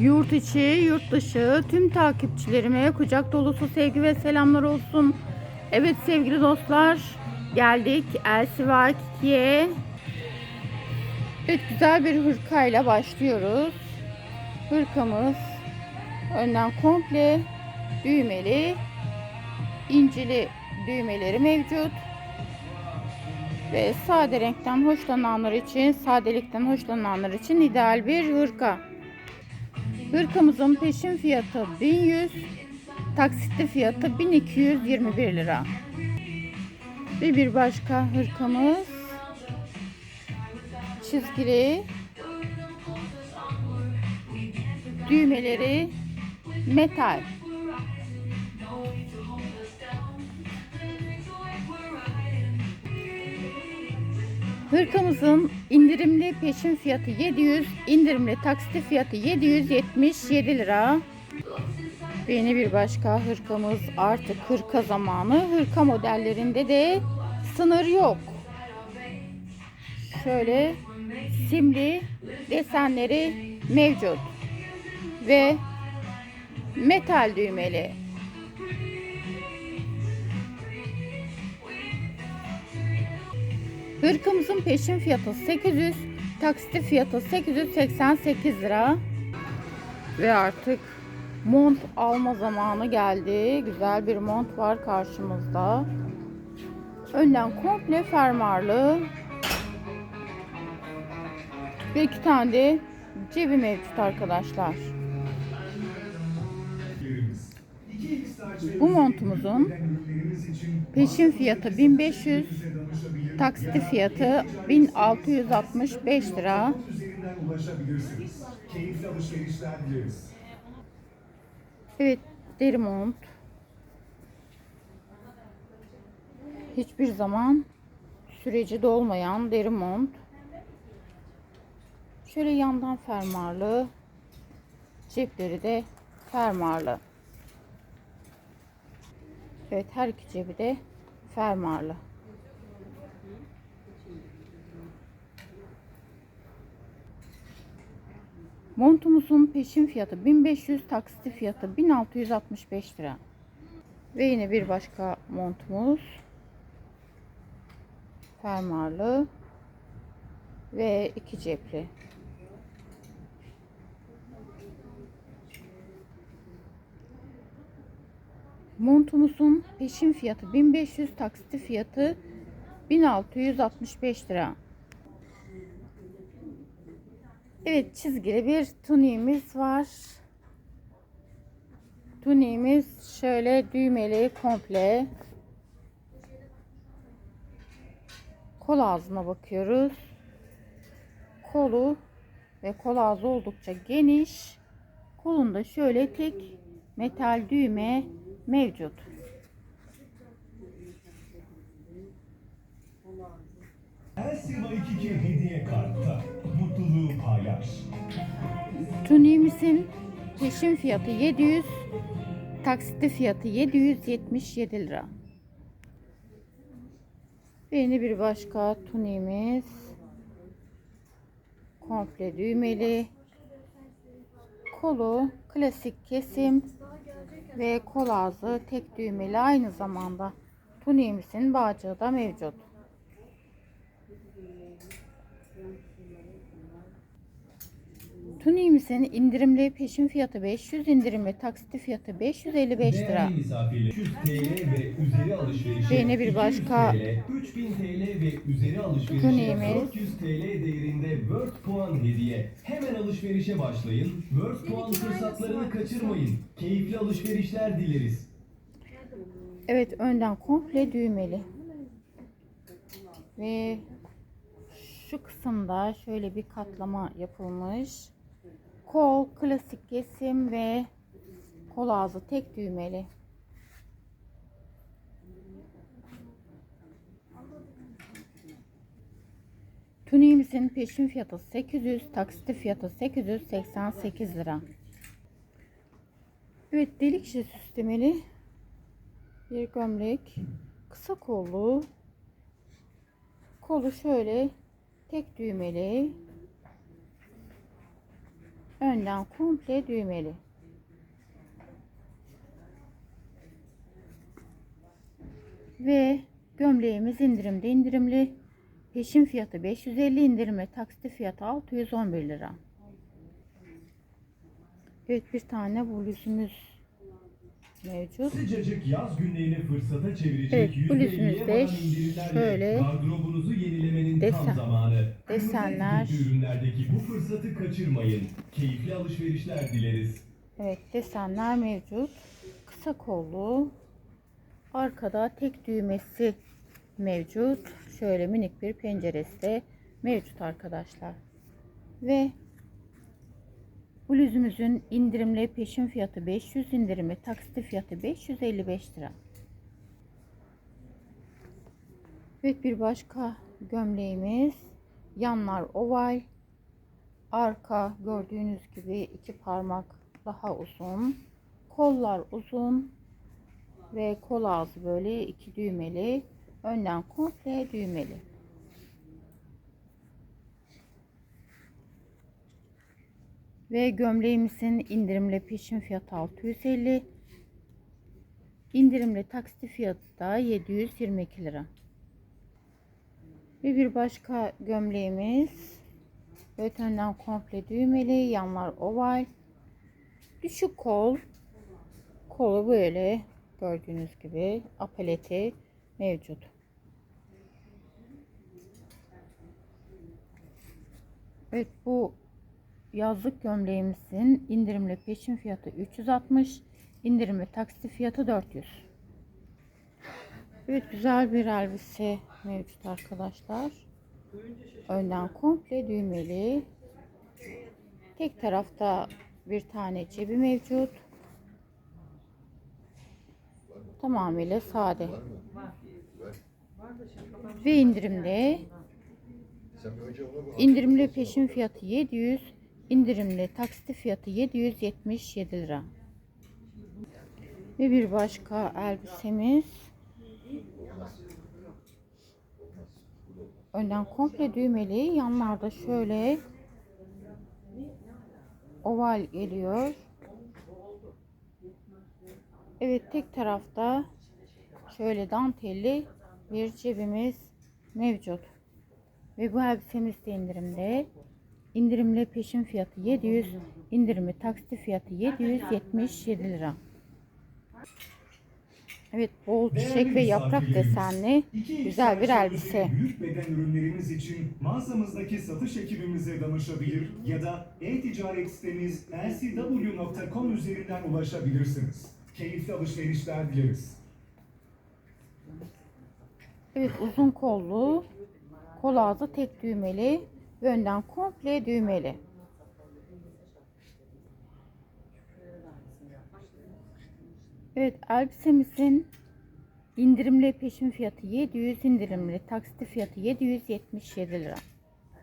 Yurt içi, yurt dışı tüm takipçilerime kucak dolusu sevgi ve selamlar olsun. Evet sevgili dostlar, geldik Elsiva Kiki'ye. Evet güzel bir hırkayla başlıyoruz. Hırkamız önden komple düğmeli, incili düğmeleri mevcut. Ve sade renkten hoşlananlar için, sadelikten hoşlananlar için ideal bir hırka. Hırkamızın peşin fiyatı 1100, taksitli fiyatı 1221 lira. Ve bir başka hırkamız çizgili düğmeleri metal. Hırkamızın indirimli peşin fiyatı 700, indirimli taksitli fiyatı 777 lira. Ve yeni bir başka hırkamız artık hırka zamanı. Hırka modellerinde de sınır yok. Şöyle simli desenleri mevcut. Ve metal düğmeli. Hırkamızın peşin fiyatı 800, taksitli fiyatı 888 lira. Ve artık mont alma zamanı geldi. Güzel bir mont var karşımızda. Önden komple fermuarlı. Ve iki tane de cebi mevcut arkadaşlar. Bu montumuzun peşin fiyatı 1500, taksitli fiyatı 1665 lira. Evet, deri mont. Hiçbir zaman süreci dolmayan deri mont. Şöyle yandan fermuarlı. Cepleri de fermuarlı. Evet, her iki cebi de fermuarlı. Montumuzun peşin fiyatı 1500, taksitli fiyatı 1665 lira. Ve yine bir başka montumuz. Fermuarlı ve iki cepli. Montumuzun peşin fiyatı 1500, taksitli fiyatı 1665 lira. Evet çizgili bir tuniğimiz var. Tuniğimiz şöyle düğmeli komple. Kol ağzına bakıyoruz. Kolu ve kol ağzı oldukça geniş. Kolunda şöyle tek metal düğme mevcut. Elsiva 2K hediye kartta. Mutluluğu paylaş. Tuniğimizin peşin fiyatı 700, taksitli fiyatı 777 lira. Yeni bir başka tuniğimiz. Komple düğmeli. Kolu klasik kesim ve kol ağzı tek düğmeli aynı zamanda tuniğimizin bağcığı da mevcut. Tuniğimizin indirimli peşin fiyatı 500, indirimli taksitli fiyatı 555 lira. Değerli misafirler 300 TL ve üzeri alışverişe Ve yine bir 200 başka TL, 3000 TL ve üzeri alışverişe Tuniğimiz. 400 TL değerinde Word puan hediye. Hemen alışverişe başlayın. Word puan fırsatlarını kaçırmayın. Keyifli alışverişler dileriz. Evet önden komple düğmeli. Ve şu kısımda şöyle bir katlama yapılmış. Kol klasik kesim ve kol ağzı tek düğmeli. Tuniğimizin peşin fiyatı 800, taksitli fiyatı 888 lira. Evet delik işi süslemeli bir gömlek. Kısa kollu. Kolu şöyle tek düğmeli. Önden komple düğmeli. Ve gömleğimiz indirimde indirimli. Peşin fiyatı 550 indirime taksitli fiyatı 611 lira. Evet bir tane bluzumuz mevcut. Sıcacık yaz günlerini fırsata çevirecek Evet, %50'ye bluzumuzda varan indirimlerle şöyle desen-. Desenler. Ürünlerdeki bu fırsatı kaçırmayın. Keyifli alışverişler dileriz. Evet desenler mevcut. Kısa kollu. Arkada tek düğmesi mevcut. Şöyle minik bir penceresi de mevcut arkadaşlar. Ve bluzumuzun indirimli peşin fiyatı 500 indirimi taksitli fiyatı 555 lira. Evet bir başka gömleğimiz yanlar oval. Arka gördüğünüz gibi iki parmak daha uzun. Kollar uzun ve kol ağzı böyle iki düğmeli. Önden komple düğmeli. Ve gömleğimizin indirimli peşin fiyatı 650 indirimli taksitli fiyatı da 722 lira ve bir başka gömleğimiz önden komple düğmeli. Yanlar oval. Düşük kol. Kolu böyle gördüğünüz gibi apaleti mevcut. Evet bu yazlık gömleğimizin indirimli peşin fiyatı 360. indirimli taksitli fiyatı 400. Evet güzel bir elbise mevcut arkadaşlar. Önden komple düğmeli. Tek tarafta bir tane cebi mevcut. Tamamıyla sade. Ve indirimli. İndirimli peşin fiyatı 700. indirimli taksitli fiyatı 777 lira. Ve bir başka elbisemiz. Önden komple düğmeli. Yanlarda şöyle oval geliyor. Evet tek tarafta şöyle dantelli bir cebimiz mevcut. Ve bu elbisemiz de indirimde. İndirimli peşin fiyatı 700, indirimi taksitli fiyatı 777 lira. Evet bol çiçek ve yaprak desenli güzel bir elbise. Büyük beden ürünlerimiz için mağazamızdaki satış ekibimize danışabilir ya da e-ticaret sitemiz lcw.com üzerinden ulaşabilirsiniz. Keyifli alışverişler dileriz. Evet uzun kollu, kol ağzı tek düğmeli önden komple düğmeli. Evet elbisemizin indirimli peşin fiyatı 700 indirimli taksitli fiyatı 777 lira.